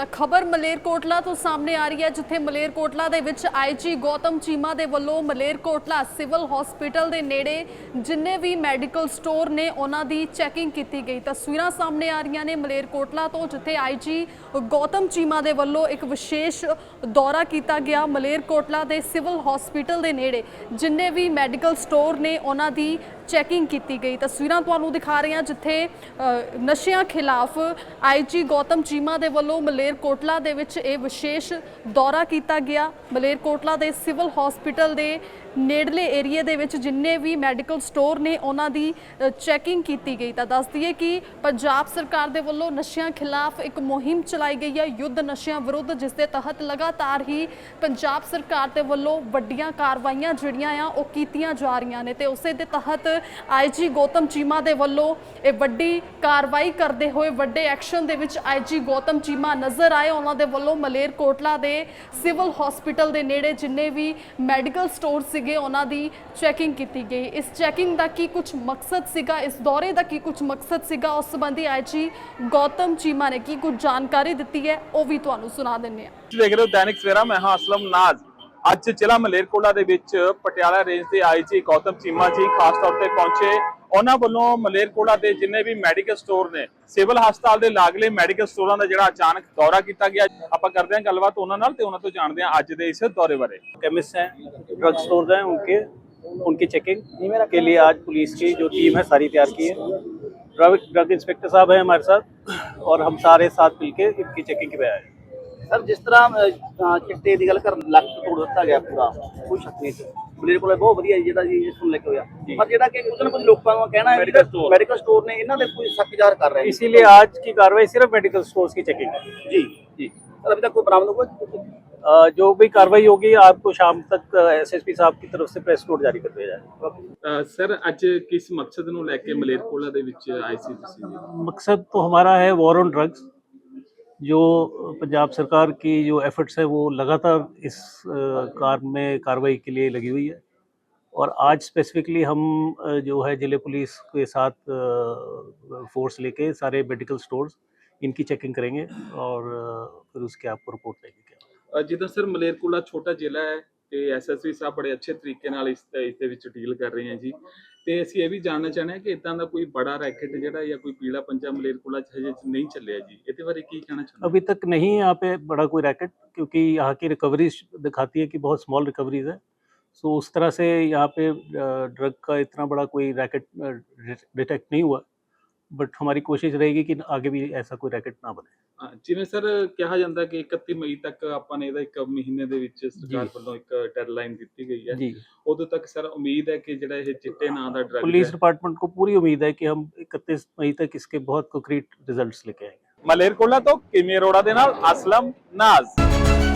ਤਾਂ ਖਬਰ ਮਲੇਰਕੋਟਲਾ ਤੋਂ ਸਾਹਮਣੇ ਆ ਰਹੀ ਹੈ, ਜਿੱਥੇ ਮਲੇਰਕੋਟਲਾ ਦੇ ਵਿੱਚ ਆਈਜੀ ਗੌਤਮ ਚੀਮਾ ਦੇ ਵੱਲੋਂ ਮਲੇਰਕੋਟਲਾ ਸਿਵਲ ਹਸਪੀਟਲ ਦੇ ਨੇੜੇ ਜਿੰਨੇ ਵੀ ਮੈਡੀਕਲ ਸਟੋਰ ਨੇ, ਉਹਨਾਂ ਦੀ ਚੈਕਿੰਗ ਕੀਤੀ ਗਈ। ਤਸਵੀਰਾਂ ਸਾਹਮਣੇ ਆ ਰਹੀਆਂ ਨੇ ਮਲੇਰਕੋਟਲਾ ਤੋਂ, ਜਿੱਥੇ ਆਈਜੀ ਗੌਤਮ ਚੀਮਾ ਦੇ ਵੱਲੋਂ ਇੱਕ ਵਿਸ਼ੇਸ਼ ਦੌਰਾ ਕੀਤਾ ਗਿਆ ਮਲੇਰਕੋਟਲਾ ਦੇ ਸਿਵਲ ਹਸਪੀਟਲ ਦੇ ਨੇੜੇ। ਜਿੰਨੇ ਵੀ ਮੈਡੀਕਲ ਸਟੋਰ ਨੇ, ਉਹਨਾਂ ਦੀ ਚੈਕਿੰਗ ਕੀਤੀ ਗਈ। ਤਸਵੀਰਾਂ ਤੁਹਾਨੂੰ ਦਿਖਾ ਰਹੇ ਹਾਂ, ਜਿੱਥੇ ਨਸ਼ਿਆਂ ਖਿਲਾਫ ਆਈਜੀ ਗੌਤਮ ਚੀਮਾ ਦੇ ਵੱਲੋਂ ਮਲੇਰ ਮਲੇਰਕੋਟਲਾ ਦੇ ਵਿੱਚ ਇਹ ਵਿਸ਼ੇਸ਼ ਦੌਰਾ ਕੀਤਾ ਗਿਆ। ਮਲੇਰਕੋਟਲਾ ਦੇ ਸਿਵਲ ਹਸਪੀਟਲ ਦੇ ਨੇੜਲੇ ਏਰੀਏ ਦੇ ਵਿੱਚ ਜਿੰਨੇ ਵੀ ਮੈਡੀਕਲ ਸਟੋਰ ਨੇ, ਉਹਨਾਂ ਦੀ ਚੈਕਿੰਗ ਕੀਤੀ ਗਈ। ਤਾਂ ਦੱਸ ਦਈਏ ਕਿ ਪੰਜਾਬ ਸਰਕਾਰ ਦੇ ਵੱਲੋਂ ਨਸ਼ਿਆਂ ਖਿਲਾਫ ਇੱਕ ਮੁਹਿੰਮ ਚਲਾਈ ਗਈ ਹੈ, ਯੁੱਧ ਨਸ਼ਿਆਂ ਵਿਰੁੱਧ, ਜਿਸ ਦੇ ਤਹਿਤ ਲਗਾਤਾਰ ਹੀ ਪੰਜਾਬ ਸਰਕਾਰ ਦੇ ਵੱਲੋਂ ਵੱਡੀਆਂ ਕਾਰਵਾਈਆਂ ਜਿਹੜੀਆਂ ਆ, ਉਹ ਕੀਤੀਆਂ ਜਾ ਰਹੀਆਂ ਨੇ। ਤੇ ਉਸੇ ਦੇ ਤਹਿਤ ਆਈਜੀ ਗੌਤਮ ਚੀਮਾ ਦੇ ਵੱਲੋਂ ਇਹ ਵੱਡੀ ਕਾਰਵਾਈ ਕਰਦੇ ਹੋਏ ਵੱਡੇ ਐਕਸ਼ਨ ਦੇ ਵਿੱਚ ਆਈਜੀ ਗੌਤਮ ਚੀਮਾ ਨਜ਼ਰ ਆਏ। ਉਹਨਾਂ ਦੇ ਵੱਲੋਂ ਮਲੇਰਕੋਟਲਾ ਦੇ ਸਿਵਲ ਹਸਪੀਟਲ ਦੇ ਨੇੜੇ ਜਿੰਨੇ ਵੀ ਮੈਡੀਕਲ ਸਟੋਰ ਸੀ ਸੀਗੇ, ਉਹਨਾਂ ਦੀ ਚੈਕਿੰਗ ਕੀਤੀ ਗਈ। ਇਸ ਚੈਕਿੰਗ ਦਾ ਕੀ ਕੁਝ ਮਕਸਦ ਸੀਗਾ? ਇਸ ਦੌਰੇ ਦਾ ਕੀ ਕੁਝ ਮਕਸਦ ਸੀਗਾ? ਉਸ ਸੰਬੰਧੀ ਆਈਜੀ ਗੌਤਮ ਚੀਮਾ ਨੇ ਕੀ ਕੁਝ ਜਾਣਕਾਰੀ ਦਿੱਤੀ ਹੈ, ਉਹ ਵੀ ਤੁਹਾਨੂੰ ਸੁਣਾ ਦਿੰਨੇ ਆ ਦੇਖ ਰਹੇ ਹੋ ਦੈਨਿਕ ਸਵੇਰਾ, ਮੈਂ ਹਾਂ ਅਸਲਮ ਨਾਜ਼। ਅੱਜ ਜ਼ਿਲ੍ਹਾ ਮਲੇਰਕੋਟਲਾ ਦੇ ਵਿੱਚ ਪਟਿਆਲਾ ਰੇਂਜ ਦੇ ਆਈਜੀ ਗੌਤਮ ਚੀਮਾ ਜੀ ਖਾਸ ਤੌਰ ਤੇ ਪਹੁੰਚੇ। ਉਹਨਾਂ ਵੱਲੋਂ ਮਲੇਰਕੋਟਲਾ ਦੇ ਜਿੰਨੇ ਵੀ ਮੈਡੀਕਲ ਸਟੋਰ ਨੇ ਸਿਵਲ ਹਸਪਤਾਲ ਦੇ ਲਾਗਲੇ ਮੈਡੀਕਲ ਸਟੋਰਾਂ ਦਾ ਜਿਹੜਾ ਅਚਾਨਕ ਦੌਰਾ ਕੀਤਾ ਗਿਆ ਆਪਾਂ ਕਰਦੇ ਹਾਂ ਗੱਲਬਾਤ ਉਹਨਾਂ ਨਾਲ ਤੇ ਉਹਨਾਂ ਤੋਂ ਜਾਣਦੇ ਹਾਂ ਅੱਜ ਦੇ ਇਸ ਦੌਰੇ ਬਾਰੇ केमिस्ट हैं ड्रग स्टोर हैं उनके उनकी चेकिंग के लिए आज पुलिस की जो टीम है सारी तैयार की है ड्रग ड्रग इंस्पेक्टर साहब हैं हमारे साथ और हम सारे साथ मिलके इनकी चेकिंग के पे आए हैं। ਸਰ ਜਿਸ ਤਰ੍ਹਾਂ ਅਹ, ਅਹ, ਚਿੱਟੇ ਦੀ ਗੱਲ ਕਰ ਲੱਕ ਤੋੜ ਦਿੱਤਾ ਗਿਆ ਪੂਰਾ ਕੋਈ ਸ਼ੱਕ ਨਹੀਂ ਸੀ ਮੇਰੇ ਕੋਲ ਬਹੁਤ ਵਧੀਆ ਜੀ ਜਿਹੜਾ ਜੀ ਇਸ ਨੂੰ ਲੈ ਕੇ ਹੋਇਆ ਪਰ ਜਿਹੜਾ ਕਿ ਕੁਝ ਨਾ ਕੁਝ ਲੋਕਾਂ ਨੂੰ ਕਹਿਣਾ ਹੈ Medical store। ਮੈਡੀਕਲ ਸਟੋਰ ਨੇ ਇਹਨਾਂ ਦੇ ਕੋਈ ਸ਼ੱਕ ਜ਼ਾਹਰ ਕਰ ਰਹੇ ਨੇ इसीलिए आज की कार्रवाई सिर्फ मेडिकल स्टोर्स की चेकिंग है ਜੀ ਜੀ ਸਰ ਅਭੀ ਤੱਕ ਕੋਈ ਬਰਾਮਦ हुआ अ, जो भी कार्रवाई होगी आपको शाम तक एसएसपी साहब की तरफ से प्रेस नोट जारी कर दिया जाएगा ਸਰ ਅੱਜ ਕਿਸ ਮਕਸਦ ਨੂੰ ਲੈ ਕੇ ਮਲੇਰਕੋਟਲਾ ਦੇ ਵਿੱਚ ਆਏ ਸੀ ਤੁਸੀਂ मकसद तो हमारा है वॉर ऑन ड्रग्स जो पंजाब सरकार की जो एफर्ट्स है, वो लगातार इस कार में कार्रवाई के लिए लगी हुई है। और आज स्पेसिफिकली हम जो है ज़िले पुलिस के साथ फोर्स लेके सारे मेडिकल स्टोर्स इनकी चेकिंग करेंगे और फिर उसके आपको रिपोर्ट देंगे जिधर सर मलेरकोला छोटा ज़िला है ਤੇ ਐਸਐਸਪੀ ਸਾਹਿਬ ਬੜੇ ਅੱਛੇ ਤਰੀਕੇ ਨਾਲ ਇਸ ਇਸ ਦੇ ਵਿੱਚ ਡੀਲ ਕਰ ਰਹੇ ਹੈ ਜੀ ਤੇ ਅਸੀਂ ਇਹ ਵੀ ਜਾਣਨਾ ਚਾਹੁੰਦੇ ਹਾਂ ਕਿ ਇਦਾਂ ਦਾ ਕੋਈ ਬੜਾ ਰੈਕਟ ਜਿਹੜਾ ਜਾਂ ਕੋਈ ਪੀਲਾ ਪੰਜਾ ਮਲੇਰਕੋਟਲਾ ਚ ਹਜੇ ਨਹੀਂ ਚੱਲਿਆ ਜੀ ਇਹਦੇ ਬਾਰੇ ਕੀ ਕਹਿਣਾ ਚਾਹੁੰਦੇ अभी तक नहीं है यहाँ पे बड़ा कोई रैकेट क्योंकि यहाँ की रिकवरीज दिखाती है कि बहुत स्मॉल रिकवरीज है सो उस तरह से यहाँ पे ड्रग का इतना बड़ा कोई रैकेट डिटेक्ट नहीं हुआ बट हमारी कोशिश रहेगी कि आगे भी ऐसा कोई रैकेट ना बने ਹਾਂ, ਜਿਵੇਂ ਸਰ ਕਿਹਾ ਜਾਂਦਾ ਕਿ 31 ਮਈ ਤੱਕ ਆਪਾਂ ਨੇ ਇਹਦਾ ਇੱਕ ਮਹੀਨੇ ਦੇ ਵਿੱਚ ਸਰਕਾਰ ਜੀ। ਵੱਲੋਂ ਇੱਕ ਡੈਡਲਾਈਨ ਦਿੱਤੀ ਗਈ ਹੈ जी ਉਦੋਂ ਤੱਕ ਸਰ ਉਮੀਦ ਹੈ ਕਿ ਜਿਹੜਾ ਇਹ ਚਿੱਟੇ ਨਾਂ ਦਾ ਡਰਗ पुलिस डिपार्टमेंट को पूरी उम्मीद है कि हम इकतीस मई तक इसके बहुत कंक्रीट रिजल्ट्स लेके आएंगे ਮਲੇਰਕੋਟਲਾ ਤੋਂ ਕਿਮੀ ਅਰੋੜਾ ਦੇ ਨਾਲ ਅਸਲਮ ਨਾਜ਼